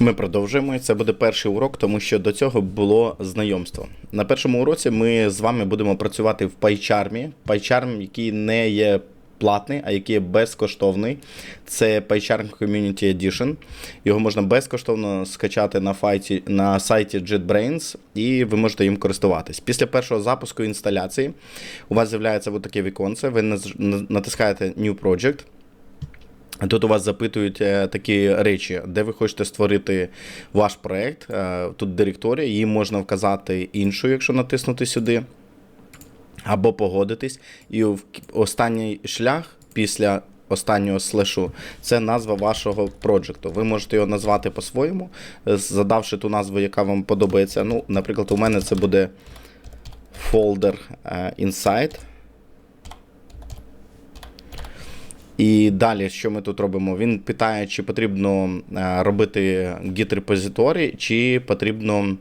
Ми продовжуємо. Це буде перший урок, тому що до цього було знайомство. На першому уроці ми з вами будемо працювати в PyCharm. PyCharm, який не є платний, а який є безкоштовний. Це PyCharm Community Edition. Його можна безкоштовно скачати на, файті, на сайті JetBrains, і ви можете їм користуватись. Після першого запуску інсталяції у вас з'являється таке віконце. Ви натискаєте New Project. Тут у вас запитують е, такі речі, де ви хочете створити ваш проект. Е, Тут директорія, її можна вказати іншу, якщо натиснути сюди, або погодитись. І останній шлях після останнього слешу це назва вашого проджекту. Ви можете його назвати по-своєму, задавши ту назву, яка вам подобається. Ну, наприклад, у мене це буде folder е, Insight. І далі, що ми тут робимо? Він питає, чи потрібно е, робити git репозиторій, чи потрібно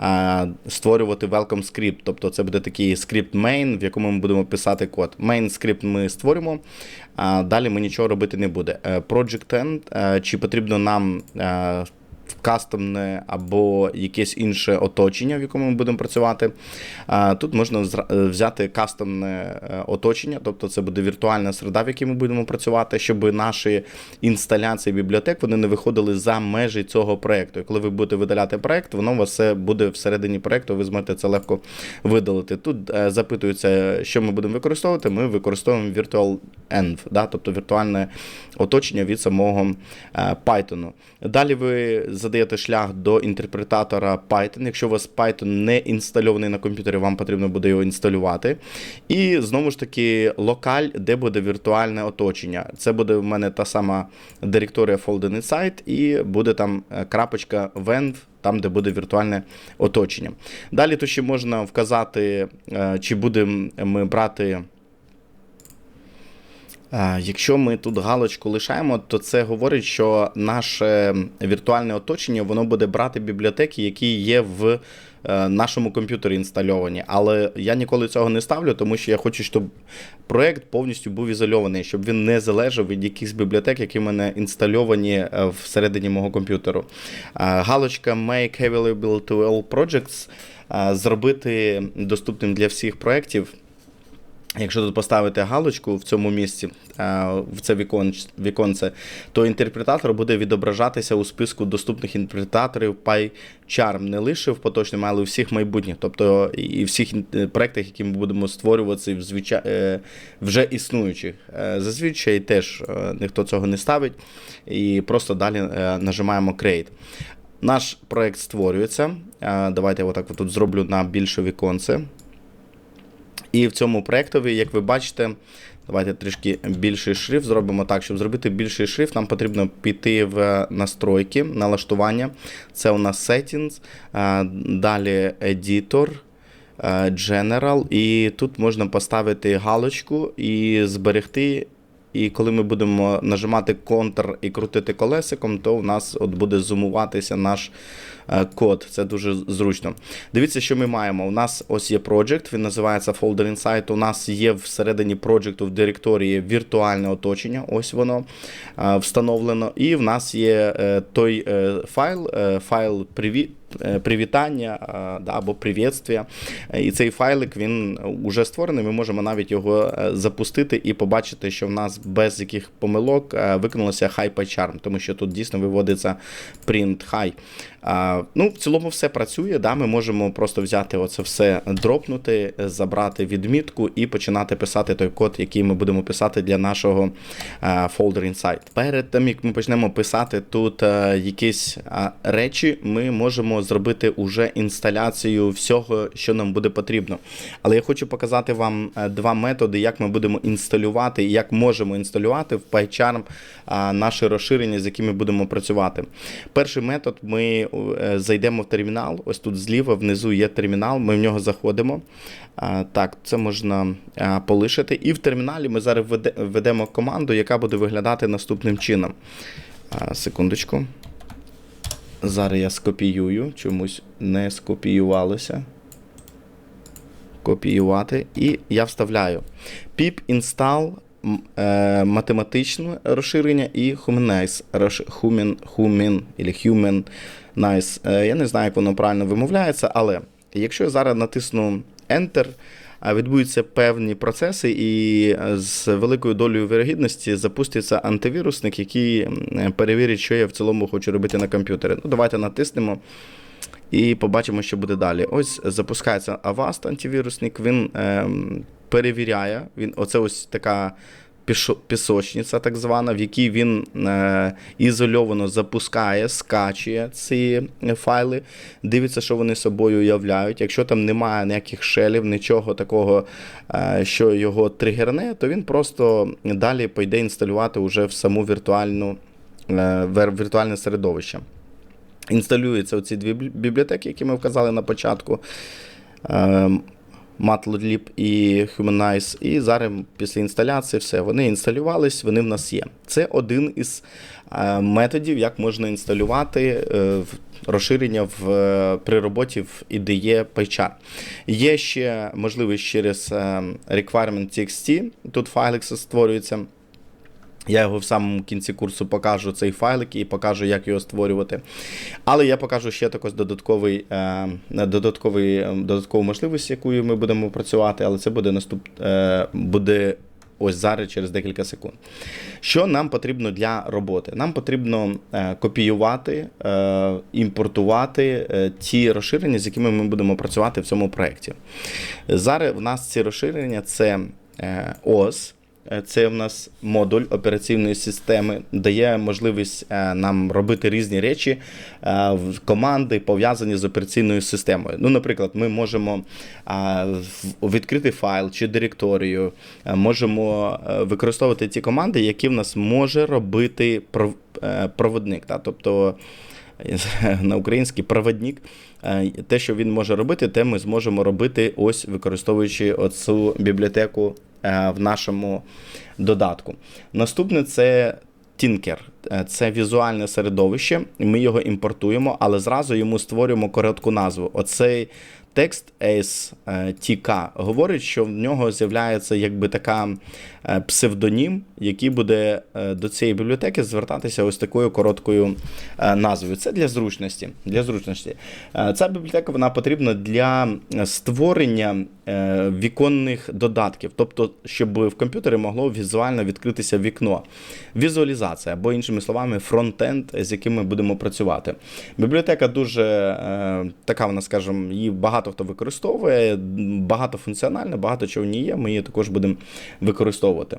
е, створювати welcome script. Тобто це буде такий скрипт main, в якому ми будемо писати код. Main скрипт ми створимо, а далі ми нічого робити не буде. Е, Project end, чи потрібно нам. Кастомне або якесь інше оточення, в якому ми будемо працювати. Тут можна е, взяти кастомне е, оточення, тобто це буде віртуальна середа, в якій ми будемо працювати, щоб наші інсталяції бібліотек вони не виходили за межі цього проекту. І коли ви будете видаляти проект, воно у вас все буде всередині проекту, ви зможете це легко видалити. Тут е, запитується, що ми будемо використовувати. Ми використовуємо Virtual Env, да, тобто віртуальне оточення від самого Python. Далі ви задаєте шлях до інтерпретатора Python. Якщо у вас Python не інстальований на комп'ютері, вам потрібно буде його інсталювати. І знову ж таки локаль, де буде віртуальне оточення. Це буде в мене та сама директорія Folden Insight, і буде там е, крапочка venv, там, де буде віртуальне оточення. Далі тут ще можна вказати, е, чи будемо ми брати. Е, Якщо ми тут галочку лишаємо, то це говорить, що наше віртуальне оточення воно буде брати бібліотеки, які є в е, нашому комп'ютері інстальовані. Але я ніколи цього не ставлю, тому що я хочу, щоб проект повністю був ізольований, щоб він не залежав від якихось бібліотек, які в мене інстальовані е, всередині мого комп'ютеру. Галочка Make Available to All Projects зробити доступним для всіх проєктів. Якщо тут поставити галочку в цьому місці, е, в це вікон, віконце, то інтерпретатор буде відображатися у списку доступних інтерпретаторів PyCharm не лише в поточному, але й у всіх майбутніх, тобто і всіх ін- проектах, які ми будемо створювати в звича... е, вже існуючих. Е, Зазвичай теж е, ніхто цього не ставить, і просто далі е, нажимаємо Create. Наш проект створюється. Е, Давайте я отак тут зроблю на більше віконце. І в цьому проєктові, як ви бачите, давайте трішки більший шрифт зробимо так, щоб зробити більший шрифт, нам потрібно піти в настройки, налаштування. Це у нас Settings, е, далі Editor. е, General, і тут можна поставити галочку і зберегти. І коли ми будемо нажимати Ctrl і крутити колесиком, то у нас от буде зумуватися наш е, код. Це дуже зручно. Дивіться, що ми маємо. У нас ось є project, він називається Folder Insight. У нас є всередині проджекту в директорії віртуальне оточення. Ось воно е, встановлено. І в нас є е, той файл, файл привіт. Е, Привітання е, да, або привітствія. Е, І цей файлик він вже створений. Ми можемо навіть його запустити і побачити, що в нас без яких помилок виконалося PyCharm, тому що тут дійсно виводиться print. А, Ну, в цілому все працює. Да? Ми можемо просто взяти оце все, дропнути, забрати відмітку і починати писати той код, який ми будемо писати для нашого folder Insight. Перед тим, як ми почнемо писати тут якісь речі, ми можемо зробити уже інсталяцію всього, що нам буде потрібно. Але я хочу показати вам е, два методи, як ми будемо інсталювати і як можемо інсталювати в PyCharm е, наші розширення, з якими будемо працювати. Перший метод ми е, зайдемо в термінал. Ось тут зліва внизу є термінал, ми в нього заходимо. Так, це можна полишити. І в терміналі ми зараз введемо команду, яка буде виглядати наступним чином. Секундочку. Зараз я скопіюю, чомусь не скопіювалося. Копіювати. І я вставляю pip install е, математичне розширення і Humanize, Human, Human, Human Nice. Е, Я не знаю, як воно правильно вимовляється, але якщо я зараз натисну Enter, відбудуться певні процеси, і е, з великою долею вірогідності запуститься антивірусник, який перевірить, що я в цілому хочу робити на комп'ютері. Ну, давайте натиснемо і побачимо, що буде далі. Ось запускається Avast антивірусник, він ем, перевіряє. Він, оце ось така пісочниця, так звана, в якій він е, ізольовано запускає, скачує ці файли, дивиться, що вони собою являють. Якщо там немає ніяких шелів, нічого такого, е, що його тригерне, то він просто далі пойде інсталювати вже в саму віртуальну, е, віртуальне середовище. Інсталюються оці дві бібліотеки, які ми вказали на початку. Ем, і Humanize. І зараз після інсталяції все, вони інсталювались, вони в нас є. Це один із е, методів, як можна інсталювати е, розширення в, е, при роботі в IDE PyChar. Є ще можливість через requirement.txt, тут файлик створюється. Я його в самому кінці курсу покажу цей файлик і покажу, як його створювати. Але я покажу ще також додатковий, е, додатковий, е, додаткову можливість, якою ми будемо працювати, але це буде наступ, е, буде ось зараз через декілька секунд. Що нам потрібно для роботи? Нам потрібно копіювати, імпортувати ті розширення, з якими ми будемо працювати в цьому проєкті. Зараз в нас ці розширення це. Е, Це в нас модуль операційної системи, дає можливість е, нам робити різні речі е, в команди, пов'язані з операційною системою. Ну, наприклад, ми можемо е, відкрити файл чи директорію, е, можемо е, використовувати ті команди, які в нас може робити пров- е, проводник. Тобто на український проводник. Е, Те, що він може робити, те ми зможемо робити, ось використовуючи оцю бібліотеку е, в нашому додатку. Наступне це Tinker. Е, Це візуальне середовище. Ми його імпортуємо, але зразу йому створюємо коротку назву. Оцей текст STK говорить, що в нього з'являється якби така е, псевдонім, який буде е, до цієї бібліотеки звертатися ось такою короткою назвою. Це для зручності. Для зручності. Ця бібліотека вона потрібна для створення віконних додатків, тобто, щоб в комп'ютері могло візуально відкритися вікно. Візуалізація, або іншими словами, фронтенд, з яким ми будемо працювати. Бібліотека дуже е, така, вона, скажімо, її багато хто використовує, багатофункціональна, багато чого в ній є. Ми її також будемо використовувати.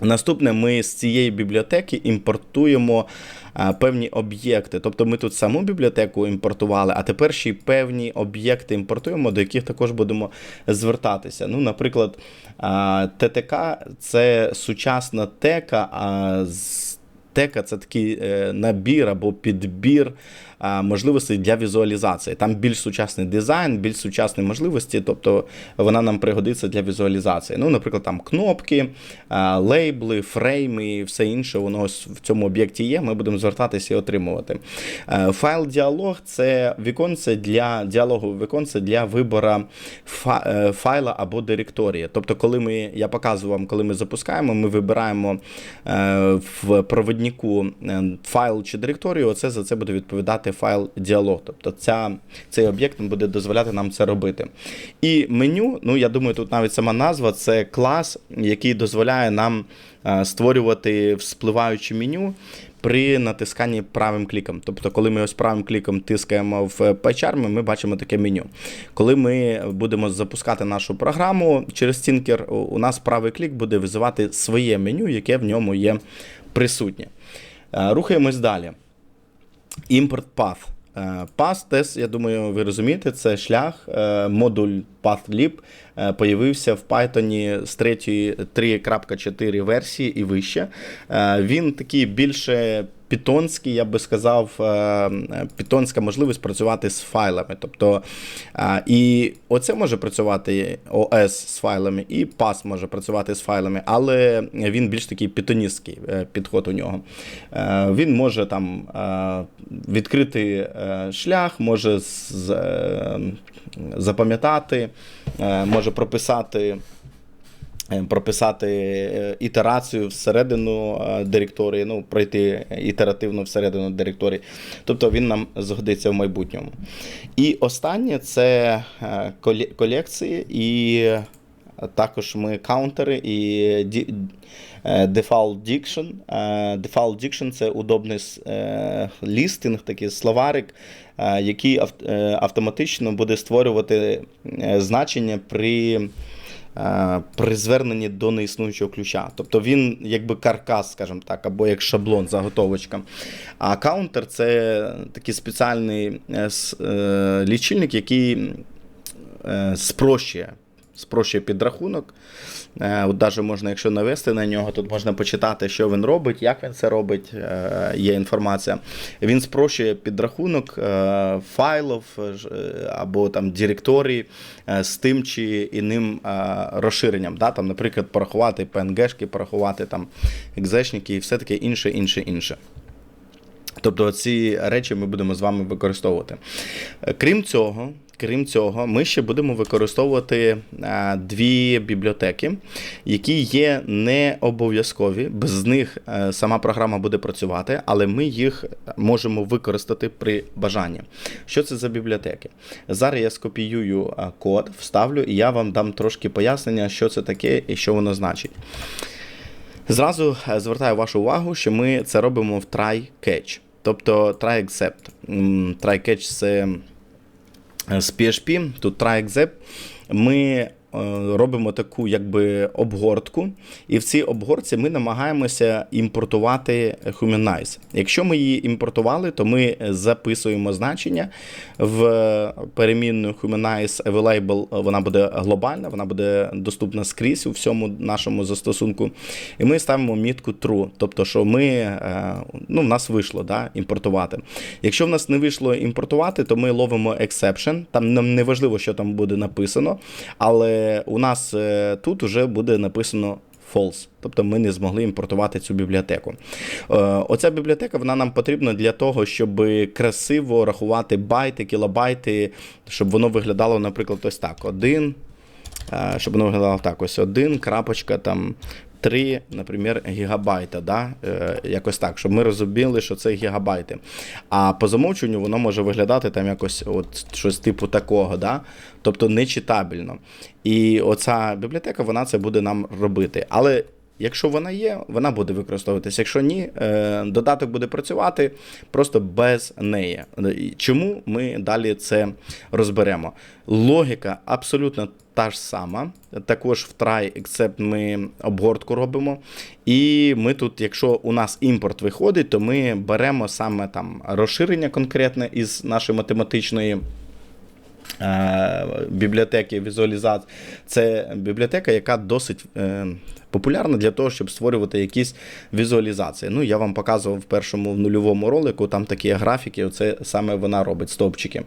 Наступне, ми з цієї бібліотеки імпортуємо а, певні об'єкти. Тобто ми тут саму бібліотеку імпортували, а тепер ще й певні об'єкти імпортуємо, до яких також будемо звертатися. Ну, наприклад, а, ТТК це сучасна тека. А з Тека це такий е, набір або підбір можливостей для візуалізації. Там більш сучасний дизайн, більш сучасні можливості, тобто вона нам пригодиться для візуалізації. Ну, наприклад, там кнопки, лейбли, фрейми і все інше, воно ось в цьому об'єкті є. Ми будемо звертатися і отримувати. Е, Файл діалог це віконце для діалогу, віконце для вибора е, файла або директорії. Тобто, коли ми, я показую вам, коли ми запускаємо, ми вибираємо в проводнику е, файл чи директорію, оце за це буде відповідати файл діалог. Тобто ця, цей об'єкт буде дозволяти нам це робити. І меню, ну я думаю, тут навіть сама назва це клас, який дозволяє нам е, створювати вспливаюче меню. При натисканні правим кліком. Тобто, коли ми ось правим кліком тискаємо в PyCharm, ми бачимо таке меню. Коли ми будемо запускати нашу програму через Tinker, у нас правий клік буде визивати своє меню, яке в ньому є присутнє. Е, Рухаємось далі. Import Path. Е, Path теж, я думаю, ви розумієте, це шлях, е, модуль PathLib появився в Python з 3.4 версії і вище. Він такий більше пітонський, я би сказав, е, пітонська можливість працювати з файлами. Тобто, е, і оце може працювати OS з файлами, і PAS може працювати з файлами, але він більш такий пітоністський е, підход у нього. Він може там відкрити шлях, може запам'ятати, може прописати прописати е, ітерацію всередину е, директорії, ну, пройти ітеративно всередину директорії. Тобто він нам згодиться в майбутньому. І останнє це е, колекції і також ми каунтери і е, default diction. Е, Default diction – це удобний е, лістинг, такий словарик, е, який е, автоматично буде створювати е, значення при, е, при зверненні до неіснуючого ключа. Тобто він якби каркас, скажімо так, або як шаблон, заготовочка. А каунтер це такий спеціальний е, е, лічильник, який е, спрощує, спрощує підрахунок. Е, От навіть можна, якщо навести на нього, тут можна почитати, що він робить, як він це робить, е, є інформація. Він спрощує підрахунок е, е, або там директорій з тим чи іним розширенням. Да? Там, наприклад, порахувати PNG-шки, порахувати там екзешники і все таке інше, інше, інше. Тобто ці речі ми будемо з вами використовувати. Крім цього, крім цього, ми ще будемо використовувати е, дві бібліотеки, які є не обов'язкові. Без них е, сама програма буде працювати, але ми їх можемо використати при бажанні. Що це за бібліотеки? Зараз я скопіюю е, код, вставлю, і я вам дам трошки пояснення, що це таке і що воно значить. Зразу е, звертаю вашу увагу, що ми це робимо в try-catch. Тобто try-accept. М, Try-catch це е, з PHP, тут try-accept. Ми робимо таку якби обгортку, і в цій обгортці ми намагаємося імпортувати Humanize. Якщо ми її імпортували, то ми записуємо значення в перемінну Humanize Available, вона буде глобальна, вона буде доступна скрізь у всьому нашому застосунку. І ми ставимо мітку true, тобто, що ми, е, ну, в нас вийшло да, імпортувати. Якщо в нас не вийшло імпортувати, то ми ловимо exception. Там нам не важливо, що там буде написано, але у нас е, тут вже буде написано false. Тобто ми не змогли імпортувати цю бібліотеку. Е, Оця бібліотека вона нам потрібна для того, щоб красиво рахувати байти, кілобайти, щоб воно виглядало, наприклад, ось так: один, е, щоб воно виглядало так: ось один, крапочка там. 3, наприклад, гігабайта, да? е, якось так, щоб ми розуміли, що це гігабайти. А по замовченню воно може виглядати там якось от щось типу такого, да? тобто нечитабельно. І оця бібліотека вона це буде нам робити. Але Якщо вона є, вона буде використовуватися. Якщо ні, е, додаток буде працювати просто без неї. Чому ми далі це розберемо? Логіка абсолютно та ж сама. Також в try except ми обгортку робимо. І ми тут, якщо у нас імпорт виходить, то ми беремо саме там розширення конкретне із нашої математичної. е, Бібліотеки візуалізації. Це бібліотека, яка досить е, популярна для того, щоб створювати якісь візуалізації. Ну, я вам показував в першому в нульовому ролику, там такі графіки, оце саме вона робить стовпчики.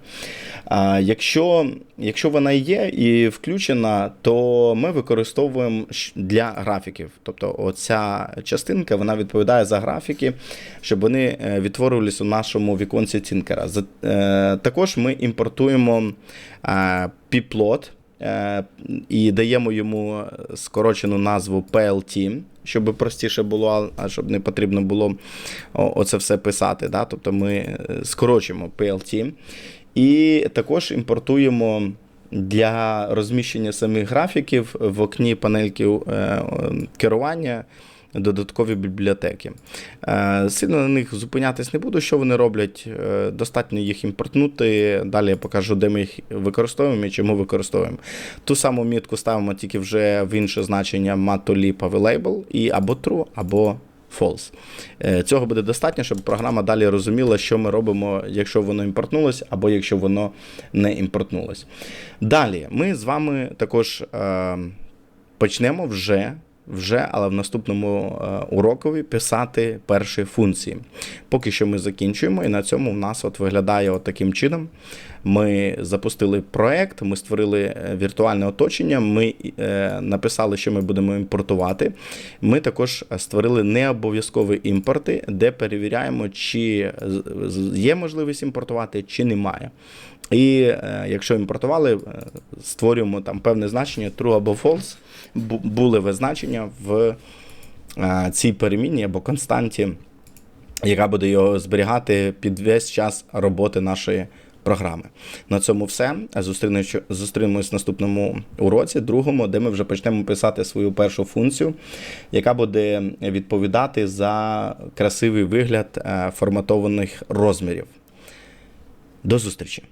А, якщо, якщо вона є і включена, то ми використовуємо для графіків. Тобто оця частинка вона відповідає за графіки, щоб вони е, відтворювалися у нашому віконці Тінкера. Е, Також ми імпортуємо е, піплот. Е, і даємо йому скорочену назву PLT, щоб простіше було, а щоб не потрібно було оце все писати. Да? Тобто ми скорочимо PLT. І також імпортуємо для розміщення самих графіків в окні панельки е, керування додаткові бібліотеки. Е, Сильно на них зупинятись не буду, що вони роблять. Е, Достатньо їх імпортнути. Далі я покажу, де ми їх використовуємо і чому використовуємо. Ту саму мітку ставимо тільки вже в інше значення matolib available і або true, або false. Е, Цього буде достатньо, щоб програма далі розуміла, що ми робимо, якщо воно імпортнулось, або якщо воно не імпортнулось. Далі ми з вами також почнемо вже. Вже, але в наступному е, урокові писати перші функції. Поки що ми закінчуємо, і на цьому в нас от виглядає от таким чином. Ми запустили проект, ми створили е, віртуальне оточення. Ми е, написали, що ми будемо імпортувати. Ми також створили необов'язкові імпорти, де перевіряємо, чи є можливість імпортувати, чи немає. І якщо імпортували, створюємо там певне значення true або false, бу- булеве значення в е, цій перемінні або константі, яка буде його зберігати під весь час роботи нашої програми. На цьому все. Зустрінемось- Зустрінемось в наступному уроці, другому, де ми вже почнемо писати свою першу функцію, яка буде відповідати за красивий вигляд е, форматованих розмірів. До зустрічі!